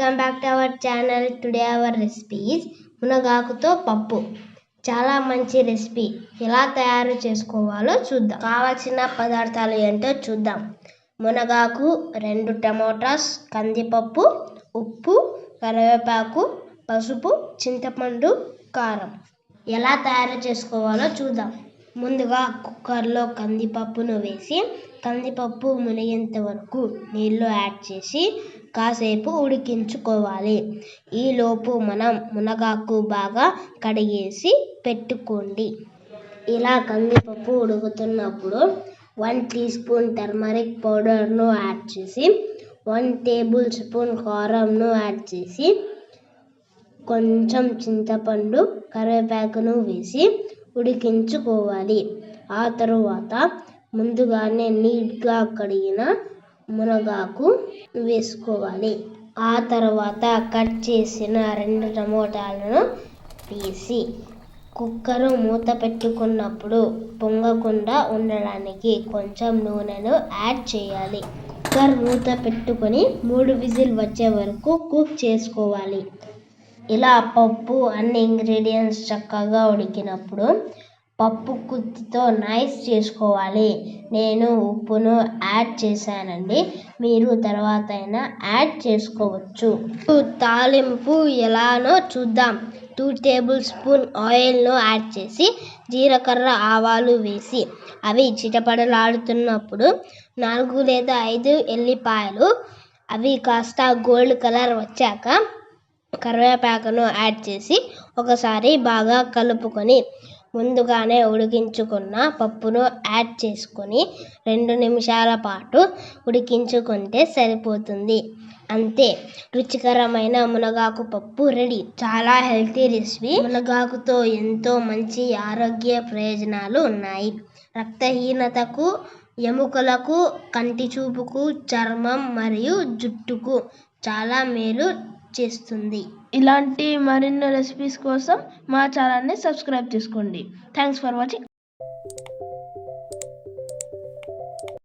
To our channel today our recipes మునగాకుతో పప్పు. చాలా మంచి రెసిపీ ఎలా తయారు చేసుకోవాలో చూద్దాం. కావాల్సిన పదార్థాలు ఏంటో చూద్దాం. మునగాకు రెండు టమోటాస్ కందిపప్పు ఉప్పు కరివేపాకు పసుపు చింతపండు కారం. ఎలా తయారు చేసుకోవాలో చూద్దాం. ముందుగా కుక్కర్లో కందిపప్పును వేసి కందిపప్పు మునిగేంత వరకు నీళ్ళు యాడ్ చేసి కాసేపు ఉడికించుకోవాలి. ఈలోపు మనం మునగాకు బాగా కడిగేసి పెట్టుకోండి. ఇలా కందిపప్పు ఉడుకుతున్నప్పుడు వన్ టీ స్పూన్ టర్మరిక్ పౌడర్ను యాడ్ చేసి వన్ టేబుల్ స్పూన్ కారంను యాడ్ చేసి కొంచెం చింతపండు కరివేపాకును వేసి ఉడికించుకోవాలి. ఆ తరువాత ముందుగానే నీట్గా కడిగిన మునగాకు వేసుకోవాలి. ఆ తర్వాత కట్ చేసిన రెండు టమోటాలను వేసి కుక్కర్ మూత పెట్టుకున్నప్పుడు పొంగకుండా ఉండడానికి కొంచెం నూనెను యాడ్ చేయాలి. కుక్కర్ మూత పెట్టుకొని మూడు విజిల్ వచ్చే వరకు కుక్ చేసుకోవాలి. ఇలా పప్పు అన్ని ఇంగ్రీడియంట్స్ చక్కగా ఉడికినప్పుడు పప్పు కుత్తితో నైస్ చేసుకోవాలి. నేను ఉప్పును యాడ్ చేశానండి. మీరు తర్వాత అయినా యాడ్ చేసుకోవచ్చు. తాలింపు ఎలానో చూద్దాం. టూ టేబుల్ స్పూన్ ఆయిల్ను యాడ్ చేసి జీలకర్ర ఆవాలు వేసి అవి చిటపడలాడుతున్నప్పుడు నాలుగు లేదా ఐదు ఎల్లిపాయలు అవి కాస్త గోల్డ్ కలర్ వచ్చాక కరివేపాకును యాడ్ చేసి ఒకసారి బాగా కలుపుకొని ముందుగానే ఉడికించుకున్న పప్పును యాడ్ చేసుకొని రెండు నిమిషాల పాటు ఉడికించుకుంటే సరిపోతుంది. అంతే రుచికరమైన మునగాకు పప్పు రెడీ. చాలా హెల్తీ రెసిపీ. మునగాకుతో ఎంతో మంచి ఆరోగ్య ప్రయోజనాలు ఉన్నాయి. రక్తహీనతకు ఎముకలకు కంటి చూపుకు చర్మం మరియు జుట్టుకు చాలా మేలు చేస్తుంది. ఇలాంటి మరిన్ని రెసిపీస్ కోసం మా ఛానల్ని సబ్స్క్రైబ్ చేసుకోండి. Thanks for watching